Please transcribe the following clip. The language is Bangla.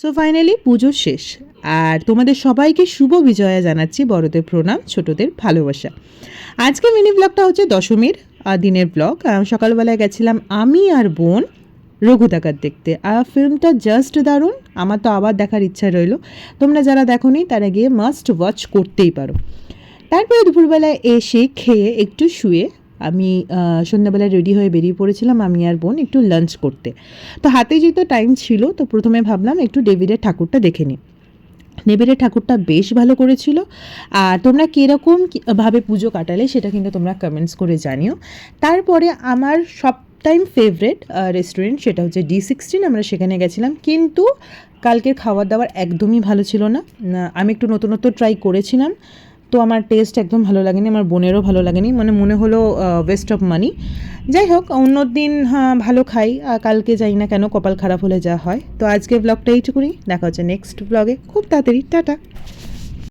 সো ফাইনালি পুজো শেষ। আর তোমাদের সবাইকে শুভ বিজয়া জানাচ্ছি বড়দের প্রণাম, ছোটদের ভালোবাসা। আজকে মিনি ব্লগটা হচ্ছে দশমীর দিনের ব্লগ সকালবেলায় গেছিলাম আমি আর বোন রঘু ডাকাত দেখতে। আর ফিল্মটা জাস্ট দারুণ, আমার তো আবার দেখার ইচ্ছা রইল। তোমরা যারা দেখোনি, তারা গিয়ে মাস্ট ওয়াচ করতেই পারো। তারপরে দুপুরবেলায় এসে খেয়ে একটু শুয়ে আমি সন্ধ্যাবেলায় রেডি হয়ে বেরিয়ে পড়েছিলাম আমি আর বোন একটু লাঞ্চ করতে। তো হাতে যেহেতু টাইম ছিল তো প্রথমে ভাবলাম একটু ডেভিডের ঠাকুরটা দেখে নিই নেবেরের ঠাকুরটা বেশ ভালো করেছিল। আর তোমরা কীরকম ভাবে পুজো কাটালে সেটা কিন্তু তোমরা কমেন্টস করে জানিও। তারপরে আমার সব টাইম ফেভারেট রেস্টুরেন্ট সেটা হচ্ছে ডি সিক্সটিন আমরা সেখানে গেছিলাম। কিন্তু কালকের খাবার দাবার একদমই ভালো ছিল না, আমি একটু নতুনত্ব ট্রাই করেছিলাম। তো আমার টেস্ট একদম ভালো লাগেনি, আমার বোনেরও ভালো লাগেনি মানে মনে হলো ওয়েস্ট অফ মানি যাই হোক অন্য দিন হ্যাঁ ভালো খাই কালকে যাই না কেন, কপাল খারাপ হলে যা হয়। তো আজকে ব্লগটা এইটুকুনি, দেখা হচ্ছে নেক্সট ব্লগে খুব তাড়াতাড়ি, টাটা।